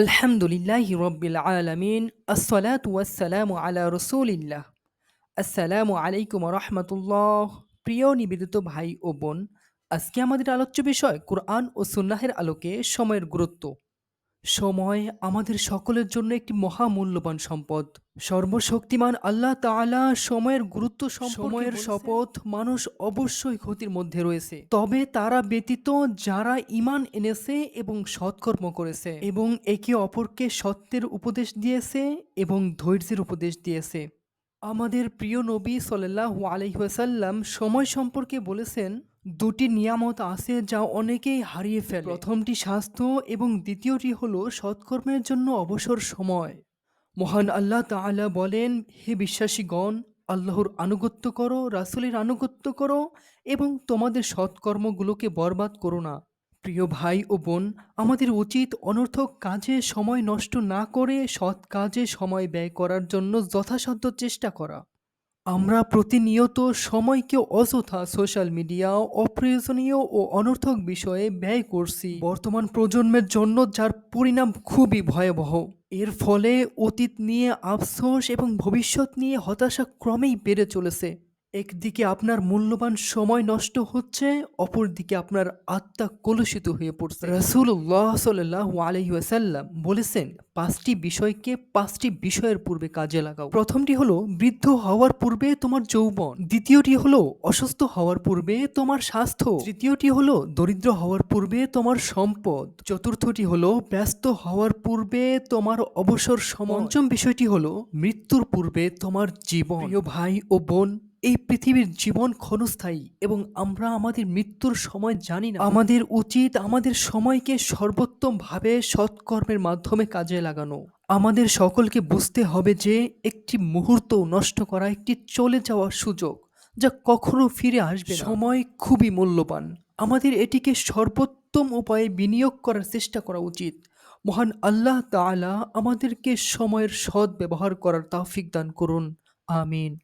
আলহামদুলিল্লাহি রব্বিল আলামিন, আসসালাতু ওয়াসসালামু আলা রসুলিল্লাহ। আসসালামু আলাইকুম রহমতুল্লাহ। প্রিয় নিবেদিত ভাই ও বোন, আজকে আমাদের আলোচ্য বিষয় কোরআন ও সুন্নাহের আলোকে সময়ের গুরুত্ব। সময় আমাদের সকলের জন্য একটি মহামূল্যবান সম্পদ। সর্বশক্তিমান আল্লাহ তাআলা সময়ের গুরুত্ব সময়ের শপথ মানুষ অবশ্যই ক্ষতির মধ্যে রয়েছে। তবে তারা ব্যতীত যারা ইমান এনেছে এবং সৎকর্ম করেছে এবং একে অপরকে সত্যের উপদেশ দিয়েছে এবং ধৈর্যের উপদেশ দিয়েছে। আমাদের প্রিয় নবী সাল্লাহ আলহিহাসাল্লাম সময় সম্পর্কে বলেছেন দুটি নিয়ামত আছে যা অনেকেই হারিয়ে ফেলে। প্রথমটি স্বাস্থ্য এবং দ্বিতীয়টি হলো সৎকর্মের জন্য অবসর সময়। মহান আল্লাহ তাআলা বলেন, হে বিশ্বাসীগণ, আল্লাহর আনুগত্য করো, রাসূলের আনুগত্য করো এবং তোমাদের সৎকর্মগুলোকে বরবাদ করো না। প্রিয় ভাই ও বোন, আমাদের উচিত অনর্থক কাজে সময় নষ্ট না করে সৎ কাজে সময় ব্যয় করার জন্য যথাসাধ্য চেষ্টা করা। আমরা প্রতিনিয়ত সময়কে অযথা সোশ্যাল মিডিয়া, অপ্রয়োজনীয় ও অনর্থক বিষয়ে ব্যয় করছি। বর্তমান প্রজন্মের জন্য যার পরিণাম খুবই ভয়াবহ। এর ফলে অতীত নিয়ে আফসোস এবং ভবিষ্যৎ নিয়ে হতাশা ক্রমেই বেড়ে চলেছে। একদিকে আপনার মূল্যবান সময় নষ্ট হচ্ছে, অপরদিকে আপনার আত্মা কলুষিত হয়ে পড়ছে। রসুল্লাহ সাল্লাহ আলহিহাসাল্লাম বলেছেন পাঁচটি বিষয়কে পাঁচটি বিষয়ের পূর্বে কাজে লাগাও। প্রথমটি হলো, বৃদ্ধ হওয়ার পূর্বে তোমার যৌবন। দ্বিতীয়টি হলো, অসুস্থ হওয়ার পূর্বে তোমার স্বাস্থ্য। তৃতীয়টি হলো, দরিদ্র হওয়ার পূর্বে তোমার সম্পদ। চতুর্থটি হলো, ব্যস্ত হওয়ার পূর্বে তোমার অবসর সময়। পঞ্চম বিষয়টি হলো, মৃত্যুর পূর্বে তোমার জীবন। প্রিয় ভাই ও বোন, এই পৃথিবীর জীবন ক্ষণস্থায়ী এবং আমরা আমাদের মৃত্যুর সময় জানি না। আমাদের উচিত আমাদের সময়কে সর্বোত্তমভাবে সৎকর্মের মাধ্যমে কাজে লাগানো। আমাদের সকলকে বুঝতে হবে যে একটি মুহূর্ত নষ্ট করা একটি চলে যাওয়ার সুযোগ যা কখনো ফিরে আসবে সময় খুবই মূল্যবান। আমাদের এটিকে সর্বোত্তম উপায়ে বিনিয়োগ করার চেষ্টা করা উচিত। মহান আল্লাহ তালা আমাদেরকে সময়ের সৎ ব্যবহার করার তাফিক দান করুন। আমিন।